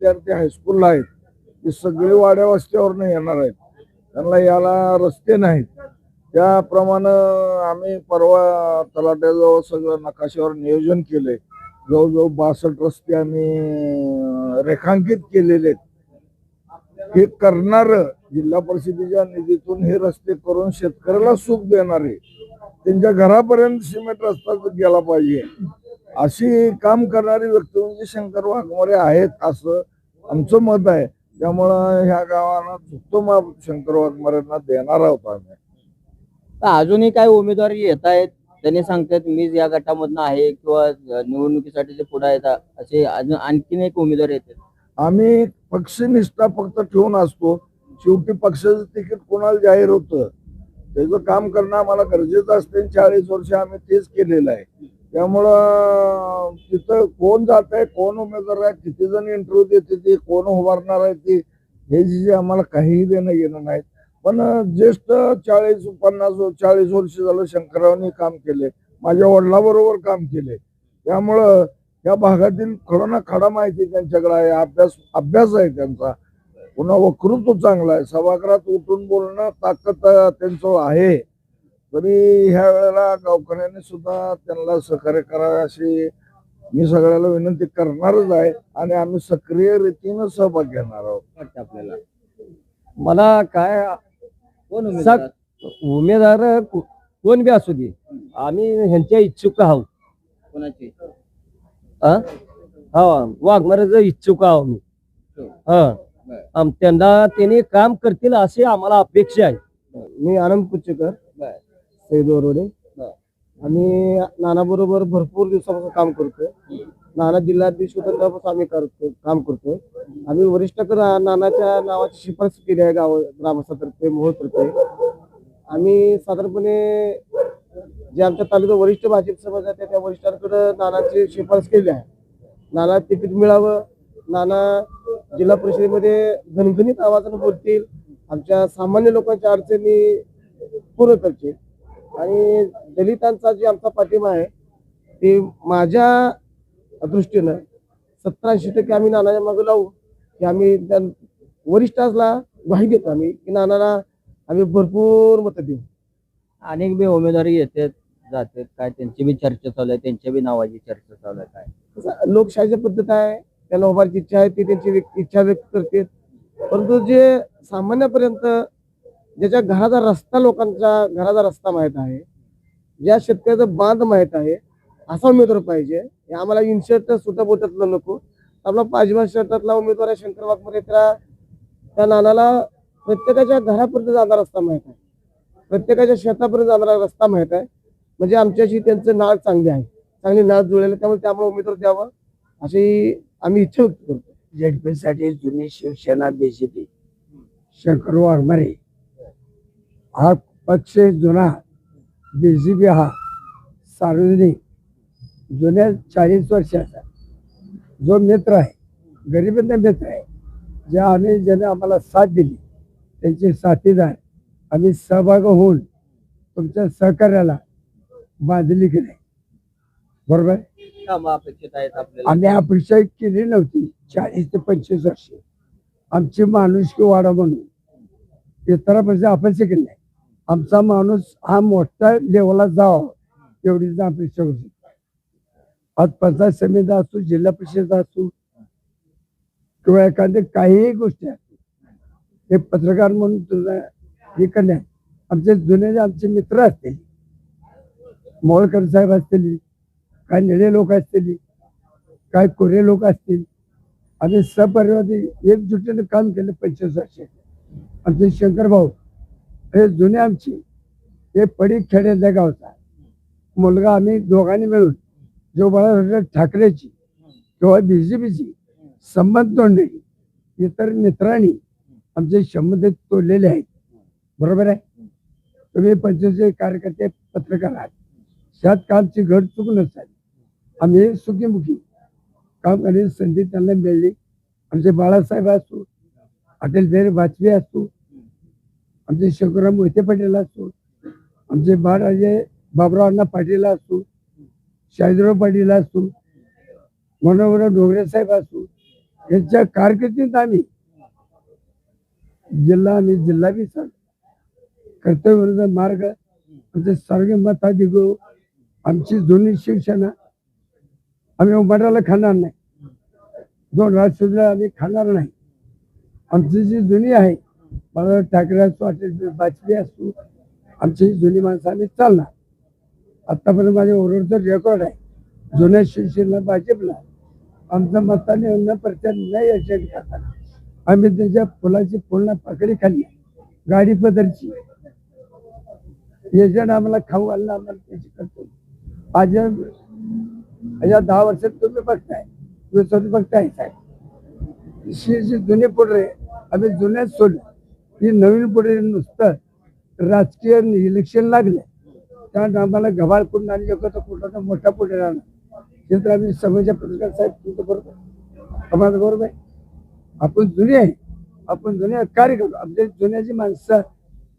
विद्यार्थी हायस्कूलला आहेत. ते सगळे वाड्या वस्त्यावरनं येणार आहेत. त्यांना याला रस्ते नाहीत. त्याप्रमाणे आम्ही परवा तलाट्याजवळ सगळं नकाशावर नियोजन केले जवळजवळ बासष्ट रस्ते आम्ही रेखांकित केलेले आहेत. हे करणार जिल्हा परिषदेच्या निधीतून हे रस्ते करून शेतकऱ्याला सुख देणारे त्यांच्या घरापर्यंत सिमेंट रस्ता गेला पाहिजे. अशी काम करणारी व्यक्ती म्हणजे शंकर वाघमारे आहेत असं आमचं मत आहे. त्यामुळं ह्या गावाला माप शंकर वाघमारेंना देणार आहोत आम्ही. अजूनही काही उमेदवार येत आहेत. त्यांनी सांगतात मीच या गटामधनं आहे किंवा निवडणुकीसाठी ते पुढे येतात असे अजून आणखीन एक उमेदवार येतात आम्ही पक्षनिष्ठा फक्त ठेवून असतो. शेवटी पक्षाचं तिकीट कोणाला जाहीर होतं? त्याचं काम करणं आम्हाला गरजेचं असते. चाळीस वर्ष आम्ही तेच केलेलं आहे. त्यामुळं तिथं कोण जात आहे कोण उमेदवार आहे किती जण इंटरव्ह्यू देते ती कोण उभारणार आहे ती हे जे आम्हाला काहीही देणं घेणं नाही. पण ज्येष्ठ चाळीस पन्नास चाळीस वर्ष झालं शंकररावनी काम केले. माझ्या वडिलाबरोबर काम केले. त्यामुळं या भागातील खडोना खडा माहिती त्यांच्याकडे आहे अभ्यास अभ्यास आहे त्यांचा. पुन्हा वक्तृत्व चांगला आहे. सभागृहात उठून बोलणं ताकद त्यांचं आहे. तरी ह्या वेळेला गावकऱ्यांनी सुद्धा त्यांना सहकार्य करावे अशी मी सगळ्याला विनंती करणारच आहे आणि आम्ही सक्रिय रीतीनं सहभाग घेणार आहोत. वाटतं आपल्याला. मला काय कोण उमेदवार? उमेदवार को- कोण बी असू दे. आम्ही ह्यांच्या इच्छुक आहोत. कोणाची? हा हा वाघमारेचं इच्छुक आहोत मी. हा. आम- त्यांना त्यांनी काम करतील अशी आम्हाला अपेक्षा आहे. मी आनंद पुच्चकर वरोडे बरं. आम्ही नाना बरोबर भरपूर दिवसापासून काम करतोय. नाना जिल्हाधीश होता आम्ही करतो काम करतोय. आम्ही वरिष्ठ नानाच्या नावाची शिफारस केली आहे गाव ग्रामस्थातर्फे मोहोळतर्फे आम्ही साधारणपणे जे आमच्या तालुक्यात वरिष्ठ भाजप समाज आहे त्या वरिष्ठांकडे नानाची शिफारस केली आहे. नाना तिकीट मिळावं. नाना जिल्हा परिषदेमध्ये घणघणीत आवाजानं बोलतील. आमच्या सामान्य लोकांच्या अडचणी पूर्ण करतील. आणि दलितांचा जे आमचा पाठिंबा आहे ते माझ्या दृष्टीनं सत्तरऐंशी टक्के आम्ही नानाच्या मागे लावू की आम्ही त्या वरिष्ठाला ग्वाही देतो आम्ही की नानाला आम्ही भरपूर मतं देऊ. अनेक बी उमेदवारी येतात जातात काय त्यांची बी चर्चा चालू आहे त्यांच्या बी नावाची चर्चा चालू आहे काय? लोकशाहीची पद्धत आहे त्यांना उभारची इच्छा आहे ती त्यांची इच्छा व्यक्त करते. परंतु जे सामान्यपर्यंत ज्याच्या घराचा रस्ता लोकांच्या घराचा रस्ता माहीत आहे ज्या शेतकऱ्याचा बांध माहीत आहे असा उमेदवार पाहिजे. हे आम्हाला इनशर्ट सुटा बोटातलं नको. आपला पाचवा शर्टातला उमेदवार आहे शंकर वाघमारे. त्याला त्या नानाला प्रत्येकाच्या घरापर्यंत जाणारा रस्ता माहीत आहे. प्रत्येकाच्या शेतापर्यंत जाणारा रस्ता माहीत आहे. म्हणजे आमच्याशी त्यांचं नाळ चांगली आहे. चांगली नाळ जुळलेलं. त्यामुळे त्यामुळे उमेदवार द्यावा. अशी आम्ही इच्छा व्यक्त करतो. झेडपीसाठी जुनी शिवसेना बीजेपी शंकर वाघमारे. हा पक्ष जुना बीजेपी हा सार्वजनिक जुन्या चाळीस वर्षाचा जो मित्र आहे गरिबांना मित्र आहे ज्या आम्ही ज्याने आम्हाला साथ दिली त्यांचे साथीदार आम्ही सहभाग होऊन तुमच्या सहकार्याला बांधली बरोबर? अपेक्षित आहेत आपल्याला. आम्ही अपेक्षा केली नव्हती चाळीस ते पंचवीस वर्ष. आमची माणुसकी वाढा म्हणून. इतरांपेक्षा अपेक्षा केली नाही. आमचा माणूस हा मोठ्या लेवलला जावा एवढीच अपेक्षा होती आज पंचायत समिती असू जिल्हा परिषद असू किंवा एखाद्या काहीही गोष्टी असतील हे पत्रकार म्हणून तुला हे करण्यात आमचे जुने आमचे मित्र असतील मोळकर साहेब असतील काय निळे लोक असतील काय कोरे लोक असतील आम्ही सपरिवार एकजुटीने काम केलं पंचवीस वर्षे आमचे शंकर भाऊ हे जुने आमची हे पडी खेड्यातल्या गावचा. मुलगा आम्ही दोघांनी मिळून जो बाळासाहेब ठाकरेची किंवा बीजेपीची संबंध तोडणे इतर मित्रांनी आमचे संबंध तोडलेले आहेत. बरोबर आहे? तुम्ही पंचवीस कार्यकर्ते पत्रकार आहात. त्यात कामची घट चुकून नसावी आम्ही सुखीमुखी काम करण्याची संधी त्यांना मिळली. आमचे बाळासाहेब असो अटल बिहारी वाजपेयी असू आमचे शंकरराव मोहिते पाटील असो आमचे बाळराजे बाबराव अण्णा पाटील असो शाहिदराव पाटील असो मनोहरराव डोंगरे साहेब असो यांच्या कारकिर्दीत आम्ही जिल्हा आणि जिल्हा बी कर्तव्य मार्ग आमचे सर्व मताधिगो आमची जुनी शिक्षण आम्ही उमाटाला खाणार नाही. दोन राष्ट्रला आम्ही खाणार नाही. आमची जी जुनी आहे मला ठाकरे असो अटल बाजपेयी असो आमची ही जुनी माणसं आम्ही चालणार. आतापर्यंत माझ्या ओरडचं रेकॉर्ड आहे. जुन्या शिवसेना भाजपला आमच्या मताने न प्रचार नाही यशस्वी करताना आम्ही त्याच्या फुलाची पूर्ण पकडी खाल्ली. गाडी पदरची. एजंट आम्हाला खाऊ घालणं आम्हाला त्याची करतो आज या- दहा वर्षात तुम्ही बघताय. तुम्ही स्वतः बघताय साहेब. ही जुने पुढे आम्ही जुन्याच सोडलं ही नवीन पुढे नुसतं राजकीय इलेक्शन लागले त्यानंतर आम्हाला गव्हाळ करून आणि तर कुठला मोठा पुढे राहणार. हे तर आम्ही समजा पत्रकार साहेब तुमचं बरोबर. आम्हाला बरोबर आहे. आपण जुने आहे. आपण जुने कार्य करतो. आमच्या जुन्याची माणसं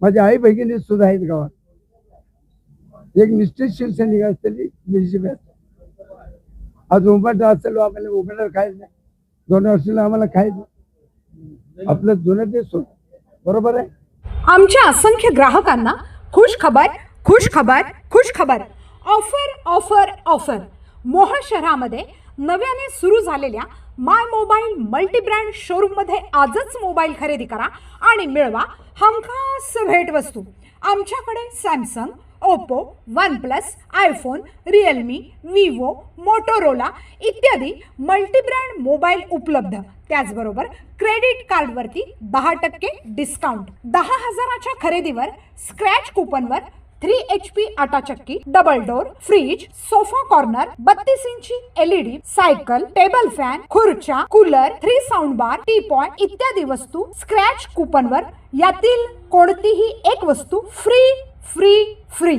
माझ्या आई बहिणी सुद्धा आहेत गावात. एक निश्चित शिवसैनिक असलेली बीजेपी असते आज उंबट असेल आम्हाला उमेदवार खायचं नाही. दोन वर्षाला आम्हाला खायचं आपलं जुनं ते सोडतं बरोबर आहे? आमच्या असंख्य ग्राहकांना खुश खबर खुश खबर खुश खबर ऑफर ऑफर ऑफर. मोहा शहरामध्ये नव्याने सुरू झालेल्या माय मोबाईल मल्टीब्रँड शोरूममध्ये आजच मोबाईल खरेदी करा आणि मिळवा हमखास भेटवस्तू. आमच्याकडे Samsung Oppo OnePlus iPhone Realme Vivo Motorola इत्यादी मल्टीब्रँड मोबाईल उपलब्ध. त्याचबरोबर क्रेडिट कार्डवरती दहा टक्के डिस्काउंट दहा हजाराच्या खरेदीवर स्क्रॅच कुपनवर थ्री एच पी आटा चक्की double door fridge sofa corner बत्तीस इंची एलईडी सायकल टेबल फॅन खुर्च्या cooler three sound bar T point इत्यादी वस्तू स्क्रॅच कुपनवर यातील कोणतीही एक वस्तू फ्री फ्री फ्री.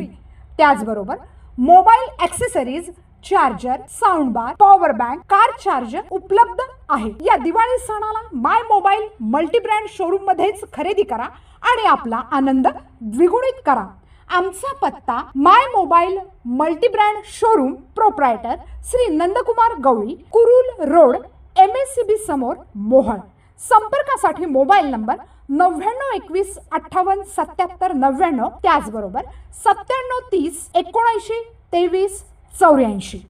त्याचबरोबर mobile accessories charger sound bar power bank car charger उपलब्ध आहे. या दिवाळी सणाला माय मोबाईल मल्टीब्रँड शोरूम मध्येच खरेदी करा आणि आपला आनंद द्विगुणित करा. आमचा पत्ता my mobile multibrand showroom proprietor Shri Nandkumar Gawali Kurul road M S C B समोर मोहळ. संपर्कासाठी मोबाईल नंबर नव्याण्णव एकवीस अठ्ठावन्न सत्याहत्तर नव्याण्णव त्याचबरोबर सत्त्याण्णव तीस एकोणऐंशी तेवीस चौऱ्याऐंशी.